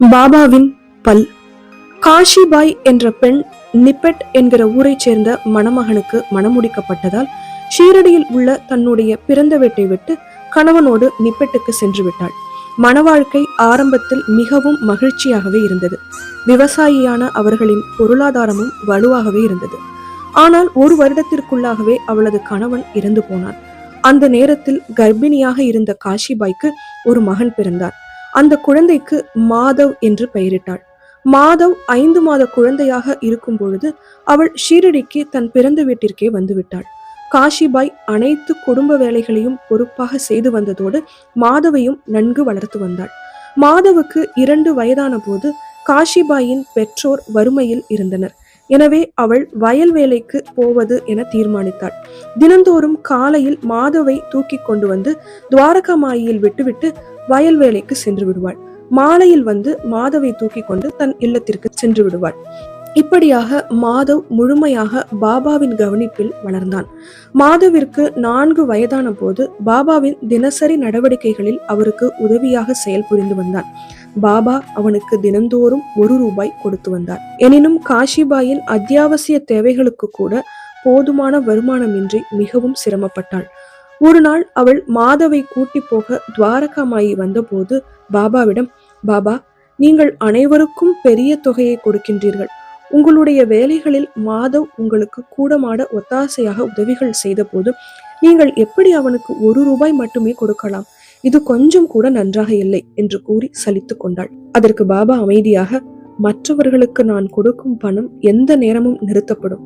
பாபாவின் பல். காஷிபாய் என்ற பெண் நிப்பெட் என்கிற ஊரைச் சேர்ந்த மணமகனுக்கு மணமுடிக்கப்பட்டதால் ஷீரடியில் உள்ள தன்னுடைய பிறந்த வீட்டை விட்டு கணவனோடு நிப்பெட்டுக்கு சென்று விட்டாள். மணவாழ்க்கை ஆரம்பத்தில் மிகவும் மகிழ்ச்சியாகவே இருந்தது. விவசாயியான அவர்களின் பொருளாதாரமும் வலுவாகவே இருந்தது. ஆனால் ஒரு வருடத்திற்குள்ளாகவே அவளது கணவன் இறந்து போனான் அந்த நேரத்தில் கர்ப்பிணியாக இருந்த காஷிபாய்க்கு ஒரு மகன் பிறந்தார். அந்த குழந்தைக்கு மாதவ் என்று பெயரிட்டாள். மாதவ் ஐந்து மாத குழந்தையாக இருக்கும் பொழுது அவள் ஷீரடிக்கு தன் பிறந்த வீட்டிற்கே வந்துவிட்டாள். காஷிபாய் அனைத்து குடும்ப வேலைகளையும் பொறுப்பாக செய்து வந்ததோடு மாதவையும் நன்கு வளர்த்து வந்தாள். மாதவுக்கு இரண்டு வயதான போது காஷிபாயின் பெற்றோர் வறுமையில் இருந்தனர். எனவே அவள் வயல் வேலைக்கு போவது என தீர்மானித்தாள். தினந்தோறும் காலையில் மாதவை தூக்கி கொண்டு வந்து துவாரகா மாயில் விட்டுவிட்டு வயல் வேலைக்கு சென்று விடுவாள். மாலையில் வந்து மாதவை தூக்கி கொண்டு தன் இல்லத்திற்கு சென்று விடுவாள். இப்படியாக மாதவ் முழுமையாக பாபாவின் கவனிப்பில் வளர்ந்தான். மாதவிற்கு நான்கு வயதான போது பாபாவின் தினசரி நடவடிக்கைகளில் அவருக்கு உதவியாக செயல்புரிந்து வந்தான். பாபா அவனுக்கு தினந்தோறும் ஒரு ரூபாய் கொடுத்து வந்தார். எனினும் காஷிபாயின் அத்தியாவசிய தேவைகளுக்கு கூட போதுமான வருமானமின்றி மிகவும் சிரமப்பட்டாள். ஒரு நாள் அவள் மாதவை கூட்டி போக துவாரகாமாயி வந்தபோது பாபாவிடம் பாபா நீங்கள் அனைவருக்கும் பெரிய தொகையை கொடுக்கின்றீர்கள். உங்களுடைய வேலைகளில் மாதவ் உங்களுக்கு கூடமாட ஒத்தாசையாக உதவிகள் செய்தபோது நீங்கள் எப்படி அவனுக்கு ஒரு ரூபாய் மட்டுமே கொடுக்கலாம்? இது கொஞ்சம் கூட நன்றாக இல்லை என்று கூறி சலித்துக் கொண்டாள். அதற்கு பாபா அமைதியாக மற்றவர்களுக்கு நான் கொடுக்கும் பணம் எந்த நேரமும் நிறுத்தப்படும்.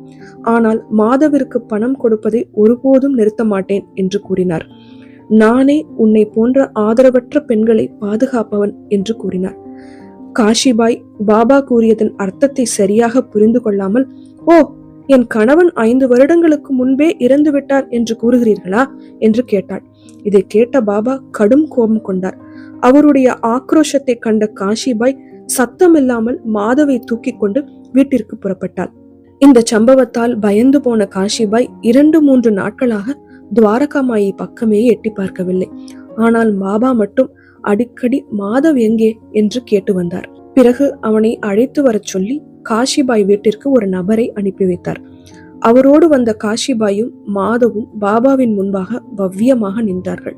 ஆனால் மாதவிற்கு பணம் கொடுப்பதை ஒருபோதும் நிறுத்த மாட்டேன் என்று கூறினார். நானே உன்னை போன்ற ஆதரவற்ற பெண்களை பாதுகாப்பவன் என்று கூறினார். காஷிபாய் பாபா கூறியதன் அர்த்தத்தை சரியாக புரிந்து கொள்ளாமல் ஓ என் கணவன் ஐந்து வருடங்களுக்கு முன்பே இறந்து விட்டார் என்று கூறுகிறீர்களா? என்று கேட்டாள். இதை கேட்ட பாபா கடும் கோபம் கொண்டார். அவருடைய ஆக்ரோஷத்தை கண்ட காஷிபாய் சத்தமில்லாமல் மாதவை தூக்கி கொண்டு வீட்டிற்கு புறப்பட்டாள். இந்த சம்பவத்தால் பயந்து போன காஷிபாய் இரண்டு மூன்று நாட்களாக துவாரகாமாயி பக்கமே எட்டி பார்க்கவில்லை. ஆனால் பாபா மட்டும் அடிக்கடி மாதவ் எங்கே? என்று கேட்டு வந்தார். பிறகு அவனை அழைத்து வரச் சொல்லி காஷிபாய் வீட்டிற்கு ஒரு நபரை அனுப்பி வைத்தார். அவரோடு வந்த காஷிபாயும் மாதவும் பாபாவின் முன்பாக பவ்யமாக நின்றார்கள்.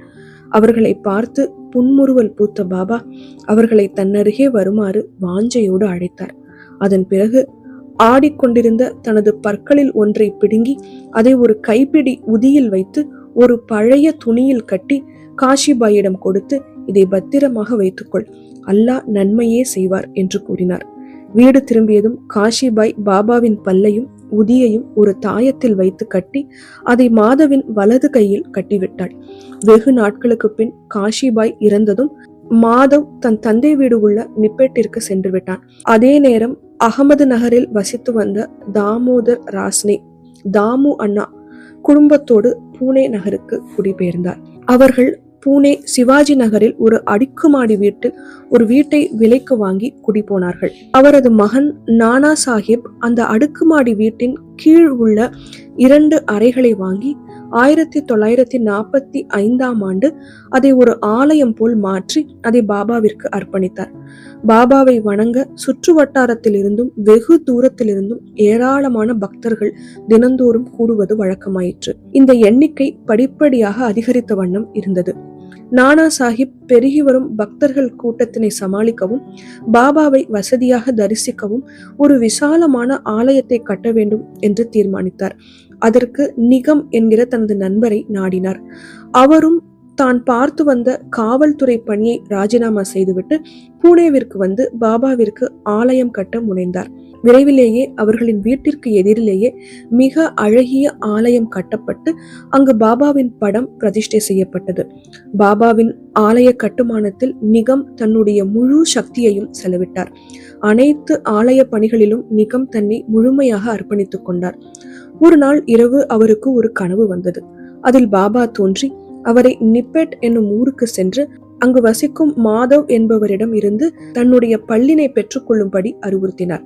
அவர்களை பார்த்து புன்முறுவல் பூத்த பாபா அவர்களை தன்னருகே வருமாறு வாஞ்சையோடு அழைத்தார். அதன் பிறகு ஆடிக்கொண்டிருந்த தனது பற்களில் ஒன்றை பிடுங்கி அதை ஒரு கைப்பிடி உதியில் வைத்து ஒரு பழைய துணியில் கட்டி காஷிபாயிடம் கொடுத்து இதை பத்திரமாக வைத்துக்கொள். அல்லாஹ் நன்மையே செய்வார் என்று கூறினார். வீடு திரும்பியதும் காஷிபாய் பாபாவின் பல்லையும் உதியையும் ஒரு தாயத்தில் வைத்து கட்டி அதை மாதவின் வலது கையில் கட்டிவிட்டாள். வெகு நாட்களுக்கு பின் காஷிபாய் இறந்ததும் மாதவ் தன் தந்தை வீடு உள்ள நிப்பேட்டிற்கு சென்று விட்டான். அதே நேரம் அகமது நகரில் வசித்து வந்த தாமோதர் ராஸ்னே தாமு அண்ணா குடும்பத்தோடு பூனே நகருக்கு குடிபெயர்ந்தார். அவர்கள் பூனே சிவாஜி நகரில் ஒரு அடுக்குமாடி வீட்டில் ஒரு வீட்டை விலைக்கு வாங்கி குடிபோனார்கள். அவரது மகன் நானா சாஹிப் அந்த அடுக்குமாடி வீட்டின் கீழ் உள்ள இரண்டு அறைகளை வாங்கி ஆயிரத்தி தொள்ளாயிரத்தி நாற்பத்தி ஐந்தாம் ஆண்டு அதை ஒரு ஆலயம் போல் மாற்றி அதை பாபாவிற்கு அர்ப்பணித்தார். பாபாவை வணங்க சுற்று வட்டாரத்திலிருந்தும் வெகு தூரத்திலிருந்தும் ஏராளமான பக்தர்கள் தினந்தோறும் கூடுவது வழக்கமாயிற்று. இந்த எண்ணிக்கை படிப்படியாக அதிகரித்த வண்ணம் இருந்தது. நானா சாஹிப் பெருகி வரும் பக்தர்கள் கூட்டத்தினை சமாளிக்கவும் பாபாவை வசதியாக தரிசிக்கவும் ஒரு விசாலமான ஆலயத்தை கட்ட வேண்டும் என்று தீர்மானித்தார். அதற்கு நிகம் என்கிற தனது நண்பரை நாடினார். அவரும் தான் பார்த்து வந்த காவல்துறை பணியை ராஜினாமா செய்துவிட்டு பூனேவிற்கு வந்து பாபாவிற்கு ஆலயம் கட்ட முனைந்தார். விரைவிலேயே அவர்களின் வீட்டிற்கு எதிரிலேயே மிக அழகிய ஆலயம் கட்டப்பட்டு அங்கு பாபாவின் படம் பிரதிஷ்டை செய்யப்பட்டது. பாபாவின் ஆலய கட்டுமானத்தில் நிகம் தன்னுடைய முழு சக்தியையும் செலவிட்டார். அனைத்து ஆலய பணிகளிலும் நிகம் தன்னை முழுமையாக அர்ப்பணித்துக் கொண்டார். ஒரு நாள் இரவு அவருக்கு ஒரு கனவு வந்தது. அதில் பாபா தோன்றி அவரை நிப்பெட் என்னும் ஊருக்கு சென்று அங்கு வசிக்கும் மாதவ் என்பவரிடம் இருந்து தன்னுடைய பள்ளினை பெற்றுக்கொள்ளும்படி அறிவுறுத்தினார்.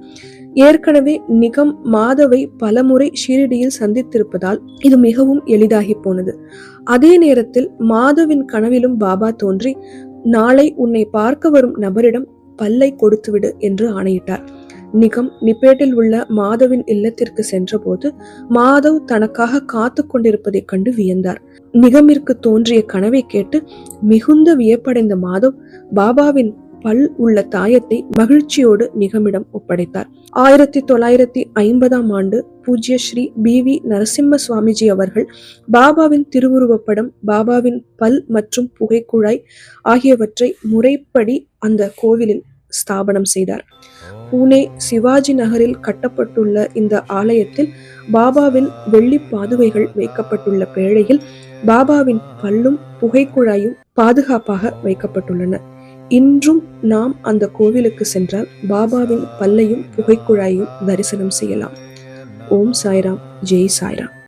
ஏற்கனவே நிகம் மாதவை பலமுறை ஷீரடியில் சந்தித்திருப்பதால் இது மிகவும் எளிதாகி போனது. அதே நேரத்தில் மாதவின் கனவிலும் பாபா தோன்றி நாளை உன்னை பார்க்க வரும் நபரிடம் பல்லை கொடுத்துவிடு என்று ஆணையிட்டார். நிகம் நிப்பேட்டில் உள்ள மாதவின் இல்லத்திற்கு சென்றபோது மாதவ் தனக்காக காத்து கொண்டிருப்பதைக் கண்டு வியந்தார். நிகமிற்கு தோன்றிய கனவை கேட்டு மிகுந்த வியப்படைந்த மாதவ் பாபாவின் பல் உள்ள தாயத்தை மகிழ்ச்சியோடு நிகமிடம் ஒப்படைத்தார். ஆயிரத்தி தொள்ளாயிரத்தி ஐம்பதாம் ஆண்டு பூஜ்ய ஸ்ரீ பி வி நரசிம்ம சுவாமிஜி அவர்கள் பாபாவின் திருவுருவப்படம் பாபாவின் பல் மற்றும் புகைக்குழாய் ஆகியவற்றை முறைப்படி அந்த கோவிலில் ஸ்தாபனம் செய்தார். பூனே சிவாஜி நகரில் கட்டப்பட்டுள்ள இந்த ஆலயத்தில் பாபாவின் வெள்ளி பாதுகைகள் வைக்கப்பட்டுள்ள பேழையில் பாபாவின் பல்லும் புகைக்குழாயும் பாதுகாப்பாக வைக்கப்பட்டுள்ளன. இன்றும் நாம் அந்த கோவிலுக்கு சென்றால் பாபாவின் பல்லையும் புகைக்குழாயையும் தரிசனம் செய்யலாம். ஓம் சாய்ராம். ஜெய் சாய்ராம்.